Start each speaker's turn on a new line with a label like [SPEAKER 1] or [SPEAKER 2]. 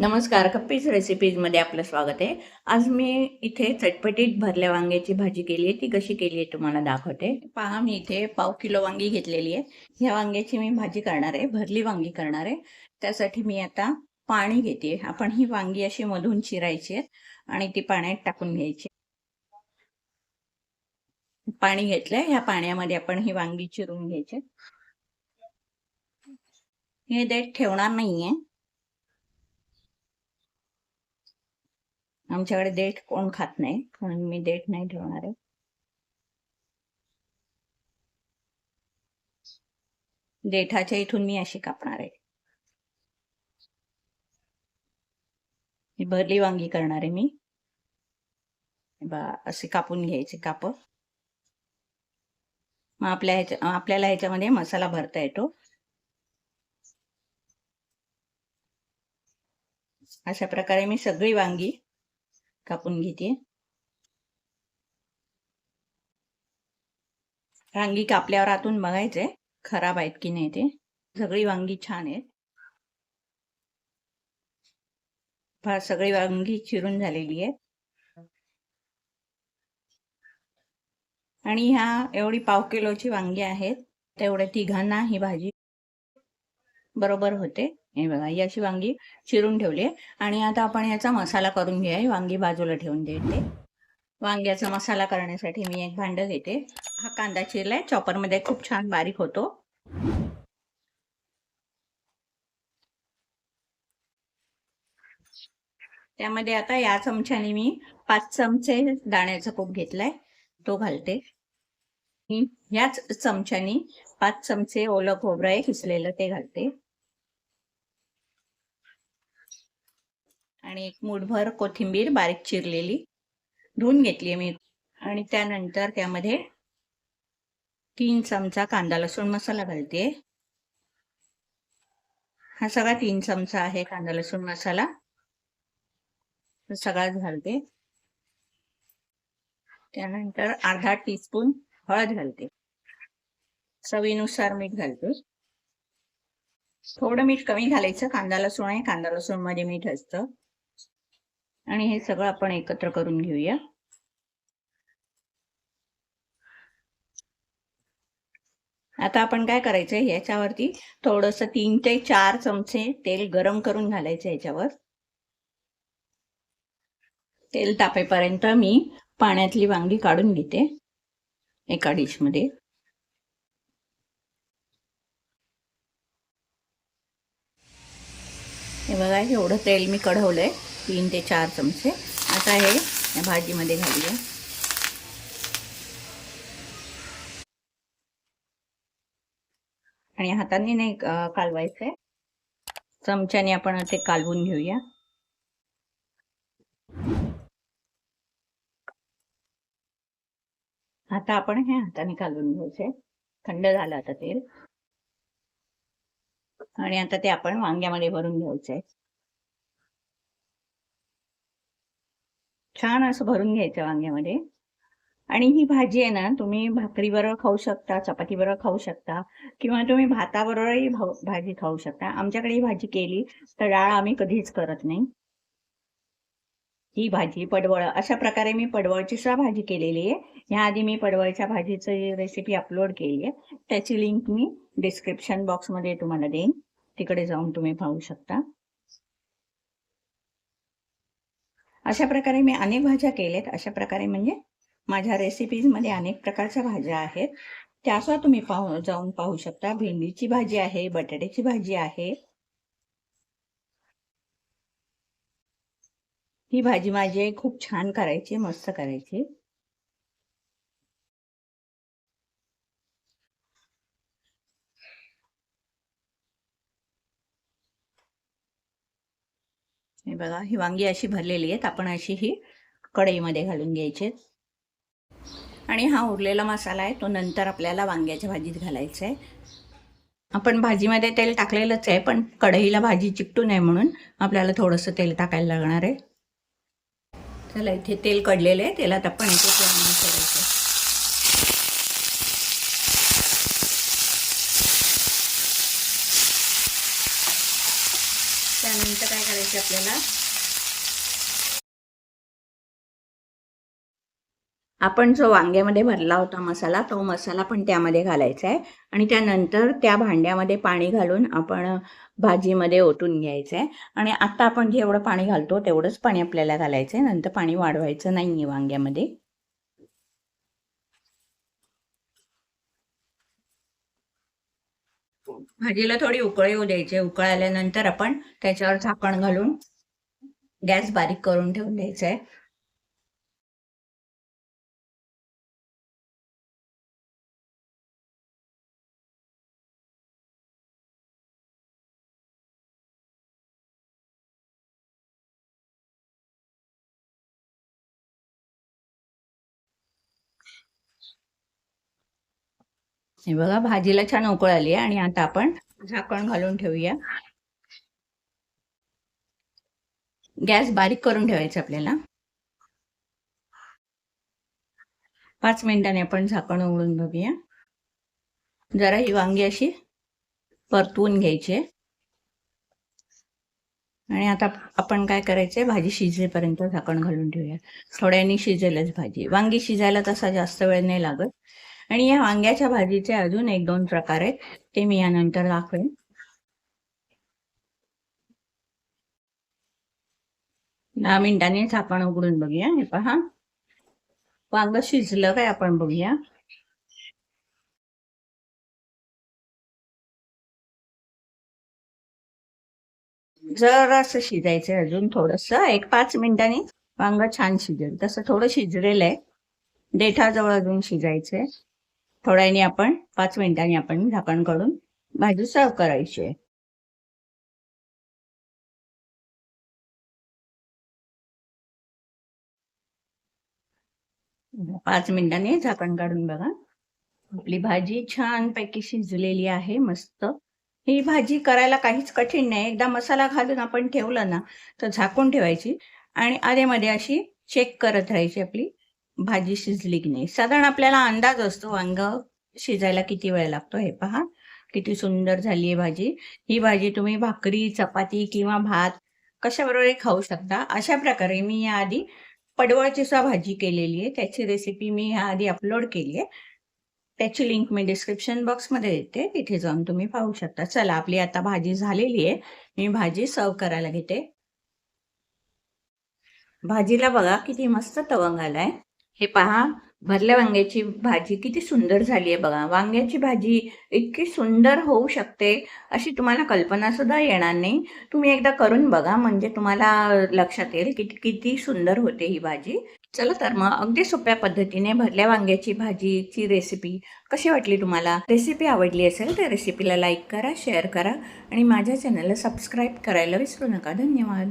[SPEAKER 1] नमस्कार कप्पीज रेसिपीजमध्ये आपलं स्वागत आहे. आज मी इथे चटपटीत भरल्या वांग्याची भाजी केली आहे. ती कशी केली आहे तुम्हाला दाखवते. पहा मी इथे पाव किलो वांगी घेतलेली आहे. ह्या वांग्याची मी भाजी करणार आहे भरली वांगी करणार आहे. त्यासाठी मी आता पाणी घेते. आपण ही वांगी अशी मधून चिरायची आहेत आणि ती पाण्यात टाकून घ्यायची पाणी घेतलंय. ह्या पाण्यामध्ये आपण ही वांगी चिरून घ्यायची हे देठ ठेवणार नाहीये. आमच्याकडे देठ कोण खात नाही म्हणून मी देठ नाही ठेवणार आहे. देठाच्या इथून मी अशी कापणार आहे. भरली वांगी करणार आहे मी. बा असे कापून घ्यायचे काप. मग आपल्या ह्याच्या आपल्याला ह्याच्यामध्ये मसाला भरता येतो. अशा प्रकारे मी सगळी वांगी कापून घेते. वांगी कापल्यावर आतून बघायचंय खराब आहेत की नाही ते. सगळी वांगी छान आहेत. फार सगळी वांगी चिरून झालेली आहेत. आणि ह्या एवढी पाव किलोची वांगी आहेत तेवढ्या तिघांना ही भाजी बरोबर होते. हे बघा ही अशी वांगी चिरून ठेवली आणि आता आपण याचा मसाला करून घेऊया. वांगी बाजूला ठेवून देते. वांग्याचा मसाला करण्यासाठी मी एक भांड घेते हा कांदा चिरलाय. चॉपरमध्ये खूप छान बारीक होतो. त्यामध्ये आता या चमच्याने मी पाच चमचे दाण्याचा कूप घेतलाय. तो घालते. ह्याच चमच्याने पाच चमचे ओलं खोबरं किसलेलं ते घालते. आणि एक मुठभर कोथिंबीर बारीक चिरलेली. धुवून घेतली मी. आणि त्यानंतर त्यामध्ये तीन चमचा कांदा लसूण मसाला घालते. हा सगळा तीन चमचा आहे कांदा लसूण मसाला. सगळाच घालते. त्यानंतर अर्धा टीस्पून हळद घालते. चवीनुसार मीठ घालते. थोडं मीठ कमी घालायचं. कांदा लसूण आहे. कांदा लसूणमध्ये मीठ असतं. आणि हे सगळं आपण एकत्र करून घेऊया. आता आपण काय करायचंय याच्यावरती थोडस तीन ते चार चमचे तेल गरम करून घालायचं याच्यावर. तेल तापेपर्यंत मी पाण्यातली वांगी काढून घेते एका डिशमध्ये. हे बघा एवढं तेल मी कढवलंय. तीन ते चार चमचे. आता हे या भाजीमध्ये घालूया. आणि हाताने नाही कालवायचंय. चमच्याने आपण ते कालवून घेऊया. आता आपण हे हाताने कालवून घ्यायचे थंड झालं आता तेल. आणि आता ते आपण वांग्यामध्ये भरून घ्यायचंय. छान असं भरून घ्यायचं वांग्यामध्ये. आणि ही भाजी आहे ना तुम्ही भाकरीबरोबर खाऊ शकता चपातीबरोबर खाऊ शकता किंवा तुम्ही भाताबरोबरही भाजी खाऊ शकता. आमच्याकडे ही भाजी केली तर डाळ आम्ही कधीच करत नाही. ही भाजी पडवळ अशा प्रकारे मी पडवळची सुद्धा भाजी केलेली आहे. ह्या आधी मी पडवळच्या भाजीची रेसिपी अपलोड केली आहे. त्याची लिंक मी डिस्क्रिप्शन बॉक्समध्ये तुम्हाला देईन. तिकडे जाऊन तुम्ही पाहू शकता. अशा प्रकारे मी अनेक भाज्या केल्यात. अशा प्रकारे म्हणजे माझ्या रेसिपीजमध्ये अनेक प्रकारच्या भाज्या आहेत. त्यासुद्धा तुम्ही पाहू जाऊन पाहू शकता. भेंडीची भाजी आहे बटाट्याची भाजी आहे. ही भाजी माझी खूप छान करायची मस्त करायची. हे बघा ही वांगी अशी भरलेली आहेत. आपण अशी ही कढईमध्ये घालून घ्यायची. आणि हा उरलेला मसाला आहे तो नंतर आपल्याला वांग्याच्या भाजीत घालायचा आहे. आपण भाजीमध्ये तेल टाकलेलंच आहे पण कढईला भाजी चिकटू नये म्हणून आपल्याला थोडंसं तेल टाकायला लागणार आहे. चला इथे तेल कडलेलं आहे. तेलात आपण इथे सोडायचं त्यानंतर काय करायचं घालायचे आपल्याला. आपण जो वांग्यामध्ये भरला होता मसाला तो मसाला पण त्यामध्ये घालायचा आहे. आणि त्यानंतर त्या भांड्यामध्ये पाणी घालून आपण भाजीमध्ये ओतून घ्यायचं आहे. आणि आता आपण जेवढं पाणी घालतो तेवढंच पाणी आपल्याला घालायचं आहे. नंतर पाणी वाढवायचं नाही आहे वांग्यामध्ये. भाजीला थोडी उकळ येऊ द्यायची. उकळ आल्यानंतर आपण त्याच्यावर झाकण घालून गॅस बारीक करून ठेवून द्यायचा आहे हे बघा भाजीला छान उकळ आली आहे आणि आता आपण झाकण घालून ठेवूया. गॅस बारीक करून ठेवायचा आपल्याला. पाच मिनिटांनी आपण झाकण उघडून बघूया. जरा ही वांगी अशी परतवून घ्यायची आणि आता आपण काय करायचंय भाजी शिजेपर्यंत झाकण घालून ठेवूया. थोड्यानी शिजेलच भाजी. वांगी शिजायला तसा जास्त वेळ नाही लागत. आणि या वांग्याच्या भाजीचे अजून एक दोन प्रकार आहेत ते मी यानंतर दाखवेन. दहा मिनिटांनीच आपण उघडून बघूया हे पहा. वांग शिजलं काय आपण बघूया. जर असं शिजायचं अजून थोडस. एक पाच मिनिटांनी वांग छान शिजेल. तसं थोडं शिजलेलं आहे. देठाजवळ अजून शिजायचंय. थोड्याने आपण पाच मिनिटांनी आपण झाकण काढून भाजी सर्व करायची आहे. पाच मिनिटांनी झाकण काढून बघा. आपली भाजी छानपैकी शिजलेली आहे मस्त. ही भाजी करायला काहीच कठीण नाही. एकदा मसाला घालून आपण ठेवलं ना तर झाकून ठेवायची. आणि आधेमध्ये अशी चेक करत राहायची आपली. भाजी शिजली की नाही? साधारण आपल्याला अंदाज असतो वांग शिजायला किती वेळ लागतो हे पहा. किती सुंदर झाली आहे भाजी. ही भाजी तुम्ही भाकरी चपाती किंवा भात कशाबरोबर खाऊ शकता. अशा प्रकारे मी याआधी पडवळची सुद्धा भाजी केलेली आहे. त्याची रेसिपी मी याआधी अपलोड केली आहे. त्याची लिंक मी डिस्क्रिप्शन बॉक्समध्ये देते. तिथे जाऊन तुम्ही पाहू शकता. चला आपली आता भाजी झालेली आहे. मी भाजी सर्व करायला घेते. भाजीला बघा किती मस्त तवंग आलाय. हे पहा भरल्या वांग्याची भाजी किती सुंदर झाली आहे बघा. वांग्याची भाजी इतकी सुंदर होऊ शकते अशी तुम्हाला कल्पना सुद्धा येणार नाही. तुम्ही एकदा करून बघा म्हणजे तुम्हाला लक्षात येईल की किती सुंदर होते ही भाजी. चला तर मग अगदी सोप्या पद्धतीने भरल्या वांग्याची भाजीची रेसिपी कशी वाटली तुम्हाला? रेसिपी आवडली असेल तर रेसिपीला लाईक करा शेअर करा आणि माझ्या चॅनलला सबस्क्राईब करायला विसरू नका. धन्यवाद.